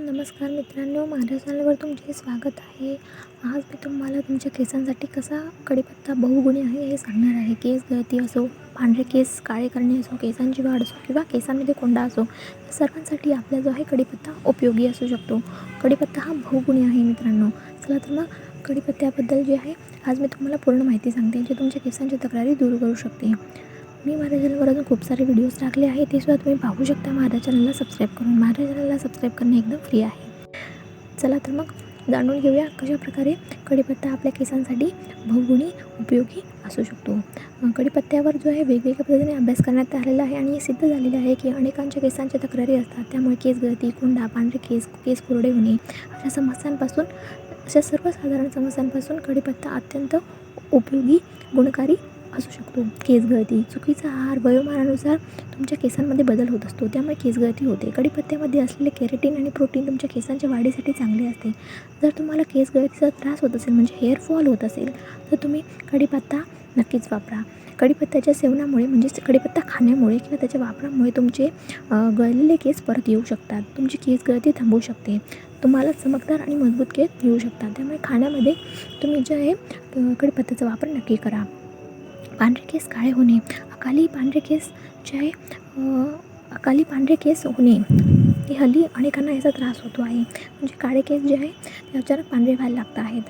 नमस्कार मित्रांनो माझ्या चॅनलवर तुमचे स्वागत आहे. आज मी तुम्हाला तुमच्या केसांसाठी कसा कढीपत्ता बहुगुणी आहे हे सांगणार आहे. केस गळती असो पांढरे केस काळे करणे असो केसांची वाढ असो किंवा केसांमध्ये कोंडा असो या सर्वांसाठी आपला जो आहे कढीपत्ता उपयोगी असू शकतो. कढीपत्ता हा बहुगुणी आहे मित्रांनो. चला तर मग कढीपत्त्याबद्दल जे आहे आज मी तुम्हाला पूर्ण माहिती सांगते जे तुमच्या केसांची तक्रारी दूर करू शकते. मी माझ्या चॅनलवर अजून खूप सारे व्हिडिओज टाकले आहे ते सुद्धा तुम्ही पाहू शकता. माझ्या चॅनलला सबस्क्राईब करून माझ्या चॅनलला सबस्क्राईब करणे एकदम फ्री आहे. चला तर मग जाणून घेऊया कशाप्रकारे कढीपत्ता आपल्या केसांसाठी बहुगुणी उपयोगी असू शकतो. अं, कढीपत्त्यावर जो आहे वेगवेगळ्या पद्धतीने अभ्यास करण्यात आलेला आहे आणि हे सिद्ध झालेलं आहे की अनेकांच्या केसांच्या तक्रारी असतात. त्यामुळे केस गळती कोंडा पांढरे केस केस कोरडे होणे अशा समस्यांपासून अशा सर्वसाधारण समस्यांपासून कढीपत्ता अत्यंत उपयोगी गुणकारी असू शकतो. केस गळती चुकीचा आहार वयोमानानुसार तुमच्या केसांमध्ये बदल होत असतो. त्यामुळे केस गळती होते. कढीपत्त्यामध्ये असलेले केरेटिन आणि प्रोटीन तुमच्या केसांच्या वाढीसाठी चांगले असते. जर तुम्हाला केस गळतीचा त्रास होत असेल म्हणजे हेअर फॉल होत असेल तर तुम्ही कढीपत्ता नक्कीच वापरा. कढीपत्त्याच्या सेवनामुळे म्हणजेच कढीपत्ता खाण्यामुळे किंवा त्याच्या वापरामुळे तुमचे गळलेले केस परत येऊ शकतात. तुमची केस गळती थांबवू शकते. तुम्हाला चमकदार आणि मजबूत केस येऊ शकतात. त्यामुळे खाण्यामध्ये तुम्ही जे आहे कडीपत्त्याचा कढीपत्त्याचा वापर नक्की करा. पांढरे केस काळे होणे अकाली पांढरे केस जे अकाली पांढरे केस होणे. हे हल्ली अनेकांना याचा त्रास होतो आहे. म्हणजे काळे केस जे आहे ते अचानक पांढरे व्हायला लागत आहेत.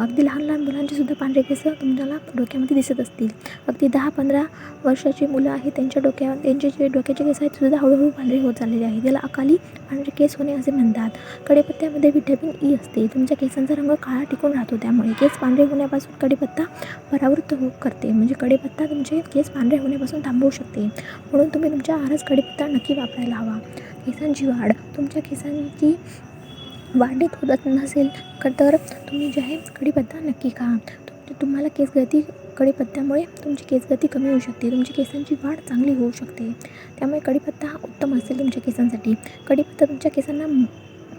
अगदी लहान लहान मुलांचे सुद्धा पांढरे केस तुम्हाला डोक्यामध्ये दिसत असतील. अगदी दहा पंधरा वर्षाची मुलं आहेत त्यांच्या डोक्या त्यांचे जे डोक्याचे केस आहेत सुद्धा हळूहळू पांढरे होत चाललेले आहेत. त्याला अकाली पांढरे केस होणे असे म्हणतात. कडेपत्त्यामध्ये व्हिटॅमिन ई असते. तुमच्या केसांचा रंग काळा टिकून राहतो त्यामुळे केस पांढरे होण्यापासून कडेपत्ता परावृत्त हो करते. म्हणजे कडेपत्ता तुमचे केस पांढरे होण्यापासून थांबवू शकते. म्हणून तुम्ही तुमच्या आहारात कडेपत्ता नक्की वापरायला हवा. केसांची वाढ. तुमच्या केसांची वाढीत होत नसेल क- तर तुम्ही जे आहे कढीपत्ता नक्की खा. तुम तुम्हाला केस गळती कढीपत्त्यामुळे तुमची केसगती कमी होऊ शकते. तुमची केसांची वाढ चांगली होऊ शकते. त्यामुळे कढीपत्ता हा उत्तम असेल तुमच्या केसांसाठी. कढीपत्ता तुमच्या केसांना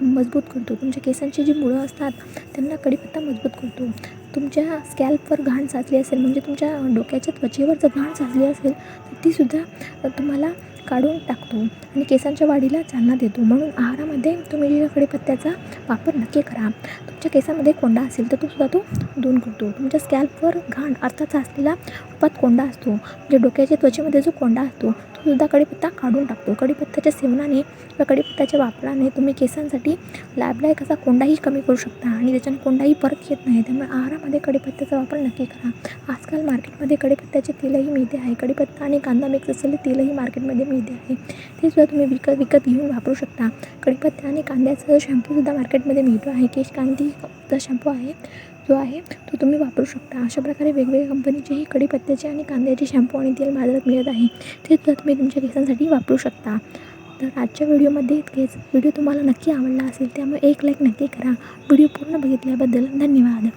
मजबूत करतो. तुमच्या केसांची जी मुळं असतात त्यांना कढीपत्ता मजबूत करतो. तुमच्या स्कॅल्पवर घाण साचली असेल म्हणजे तुमच्या डोक्याच्या त्वचेवर जर घाण साचली असेल तर तीसुद्धा तुम्हाला काढून टाकतो आणि केसांच्या वाढीला चालना देतो. म्हणून आहारामध्ये तुम्ही जे कढीपत्त्याचा वापर नक्की करा. तुमच्या केसामध्ये कोंडा असेल तर तो सुद्धा तो दूर करतो तुमच्या स्कॅल्पवर घाण अर्थात असलेला रूपात कोंडा असतो. म्हणजे डोक्याच्या त्वचेमध्ये जो कोंडा असतो तो सुद्धा कढीपत्ता काढून टाकतो. कडीपत्त्याच्या सेवनाने किंवा कढीपत्त्याच्या वापराने तुम्ही केसांसाठी लाभदायक असा कोंडाही कमी करू शकता आणि त्याच्याने कोंडाही परत येत नाही. त्यामुळे आहारामध्ये कढीपत्त्याचा वापर नक्की करा. आजकाल मार्केटमध्ये कढीपत्त्याचे तेलही मिळते आहे. कढीपत्ता आणि कांदा मिक्स असलेले तेलही मार्केटमध्ये मिळते आहे. ते सुद्धा तुम्ही विकत विकत घेऊन वापरू शकता. कढीपत्ता आणि कांद्याचा शॅम्पूसुद्धा मार्केटमध्ये मिळतो आहे. केश कांतीचा शॅम्पू आहे जो आहे तो तुम्ही वापरू शकता. अशा प्रकारे वेगवेगळ्या कंपनीचेही कढीपत्त्याचे आणि कांद्याचे शॅम्पू आणि तेल बाजारात मिळत आहे. ते सुद्धा तुम्ही तुमच्या केसांसाठी वापरू शकता. तर आजच्या व्हिडिओमध्ये इतकेच. व्हिडिओ तुम्हाला नक्की आवडला असेल त्यामुळे एक लाईक नक्की करा. व्हिडिओ पूर्ण बघितल्याबद्दल धन्यवाद.